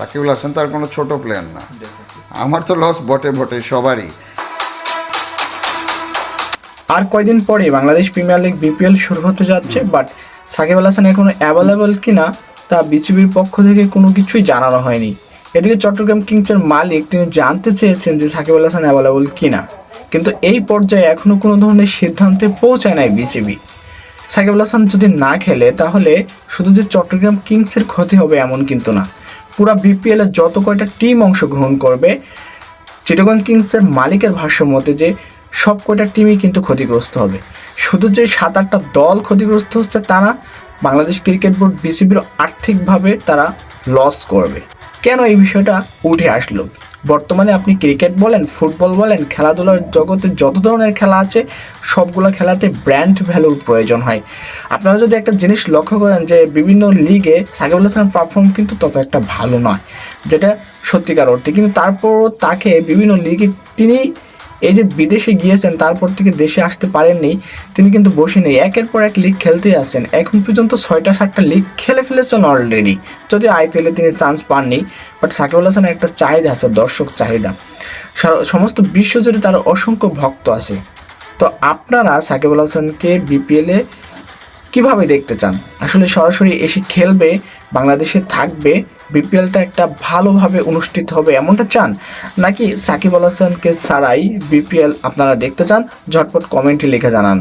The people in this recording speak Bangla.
সাকিবুল হাসান তার কোনো ছোট প্লেয়ার না। আমার তো লস বটে বটে, সবারই। আর কয়দিন পরে বাংলাদেশ প্রিমিয়ার লিগ বিপিএল শুরু হতে যাচ্ছে বাট সাকিব আল হাসান এখনও অ্যাভেলেবল কিনা তা বিসিবির পক্ষ থেকে কোনো কিছুই জানানো হয়নি। এদিকে চট্টগ্রাম কিংসের মালিক তিনি জানতে চেয়েছেন যে সাকিব আল হাসান অ্যাভেলেবল কিনা। কিন্তু এই পর্যায়ে এখনও কোনো ধরনের সিদ্ধান্তে পৌঁছায় নাই বিসিবি সাকিব আল হাসান যদি না খেলে, তাহলে শুধু যে চট্টগ্রাম কিংসের ক্ষতি হবে এমন কিন্তু না। পুরা বিপিএল যত কয়টা টিম অংশগ্রহণ করবে চিটাগং কিংসের মালিকের ভাষ্য মতে যে সব কয়টা টিমই কিন্তু ক্ষতিগ্রস্ত হবে। শুধু যে সাত আটটা দল ক্ষতিগ্রস্ত হচ্ছে তা না, বাংলাদেশ ক্রিকেট বোর্ড বিসিবির আর্থিকভাবে তারা লস করবে। কেন এই বিষয়টা উঠে আসলো? বর্তমানে আপনি ক্রিকেট বলেন, ফুটবল বলেন, খেলাধুলার জগতে যত ধরনের খেলা আছে, সবগুলো খেলাতে ব্র্যান্ড ভ্যালুর প্রয়োজন হয়। আপনারা যদি একটা জিনিস লক্ষ্য করেন যে বিভিন্ন লিগে সাকিবুল হাসানের পারফর্ম কিন্তু তত একটা ভালো নয়। যেটা সত্যিকার অর্থে। কিন্তু তারপরও তাকে বিভিন্ন লিগে তিনি এই যে বিদেশে গিয়েছেন, তারপর থেকে দেশে আসতে পারেননি, তিনি কিন্তু বসে নেই একের পর এক লিগ খেলতেই আসছেন। এখন পর্যন্ত ছয়টা, সাতটা লিগ খেলে ফেলেছেন অলরেডি যদি আইপিএলে তিনি চান্স পাননি বাট সাকিব আল হাসানের একটা চাহিদা আছে, দর্শক চাহিদা। সমস্ত বিশ্বজুড়ে তার অসংখ্য ভক্ত আছে। তো আপনারা সাকিব আল হাসানকে বিপিএলে কীভাবে দেখতে চান? আসলে সরাসরি এসে খেলবে, বাংলাদেশে থাকবে বিপিএলটা একটা ভালোভাবে অনুষ্ঠিত হবে, এমনটা চান? নাকি সাকিব আল হাসানকে ছাড়াই বিপিএল আপনারা দেখতে চান? ঝটপট কমেন্টে লিখে জানান।